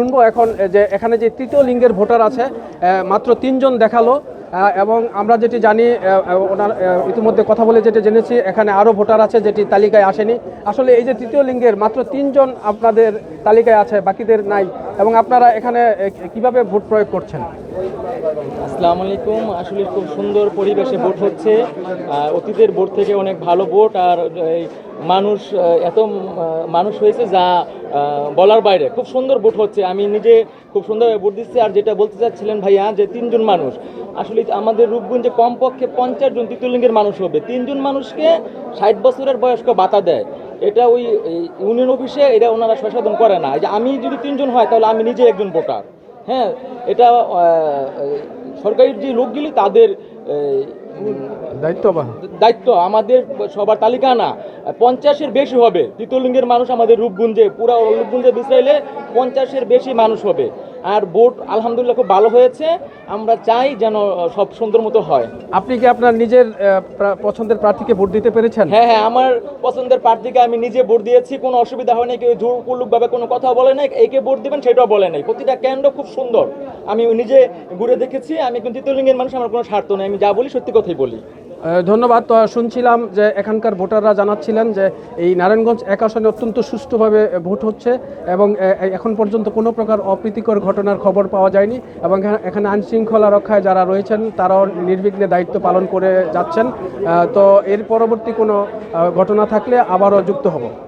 শুনব এখন যে এখানে যে তৃতীয় লিঙ্গের ভোটার আছে মাত্র তিনজন দেখাল এবং আমরা যেটি জানি ওনার ইতিমধ্যে কথা বলে যেটি জেনেছি, এখানে আরও ভোটার আছে যেটি তালিকায় আসেনি। আসলে এই যে তৃতীয় লিঙ্গের মাত্র তিনজন আপনাদের তালিকায় আছে, বাকিদের নাই, এবং আপনারা এখানে কীভাবে ভোট প্রয়োগ করছেন? আসসালামু আলাইকুম। আসলে খুব সুন্দর পরিবেশে ভোট হচ্ছে। অতীতের ভোট থেকে অনেক ভালো ভোট, আর মানুষ এত মানুষ হয়েছে যা বলার বাইরে। খুব সুন্দর ভোট হচ্ছে। আমি নিজে খুব সুন্দরভাবে ভোট দিচ্ছি। আর যেটা বলতে চাচ্ছিলেন ভাইয়া যে তিনজন মানুষ। আসলে আমাদের রূপগঞ্জে কমপক্ষে পঞ্চাশ জন তৃতীয় লিঙ্গের মানুষ হবে। তিনজন মানুষকে ষাট বছরের বয়স্ক বাতা দেয়। এটা ওই ইউনিয়ন অফিসে এটা ওনারা সংশোধন করে না। যে আমি যদি তিনজন হয়, তাহলে আমি নিজে একজন ভোটার। হ্যাঁ এটা সরকারি যে লোকগুলি, তাদের আহ, দায়িত্ববান? দায়িত্ব আমাদের সবার তালিকা না। পঞ্চাশের বেশি হবে। তৃতীয় লিঙ্গের মানুষ আমাদের রূপগুঞ্জে পুরা রূপগুঞ্জে বিশ্রাইলে পঞ্চাশের বেশি মানুষ হবে। আর বোট আলহামদুলিল্লাহ খুব ভালো হয়েছে। আমরা চাই যেন সব সুন্দর মতো হয়। আপনি কি আপনার নিজের পছন্দের প্রার্থীকে ভোট দিতে পেরেছেন? হ্যাঁ হ্যাঁ আমার পছন্দের প্রার্থীকে আমি নিজে ভোট দিয়েছি। কোনো অসুবিধা হয়নি কেউ জোরপূর্বকভাবে কোনো কথা বলে নাই একে ভোট দিবেন সেটাও বলে নাই। প্রতিটা কেন্দ্র খুব সুন্দর। আমি নিজে ঘুরে দেখেছি আমি কিন্তু তৃতীয় লিঙ্গের মানুষ আমার কোনো স্বার্থ নেই। আমি যা বলি সত্যি কথাই বলি। ধন্যবাদ। তো শুনছিলাম যে এখানকার ভোটাররা জানাচ্ছিলেন যে এই নারায়ণগঞ্জ এক আসনে অত্যন্ত সুষ্ঠুভাবে ভোট হচ্ছে এবং এখন পর্যন্ত কোনো প্রকার অপ্রীতিকর ঘটনার খবর পাওয়া যায়নি এবং এখানে- আইনশৃঙ্খলা রক্ষায় যারা রয়েছেন তারাও নির্বিঘ্নে দায়িত্ব পালন করে যাচ্ছেন। তো এর পরবর্তী কোনো ঘটনা থাকলে আবারও যুক্ত হব।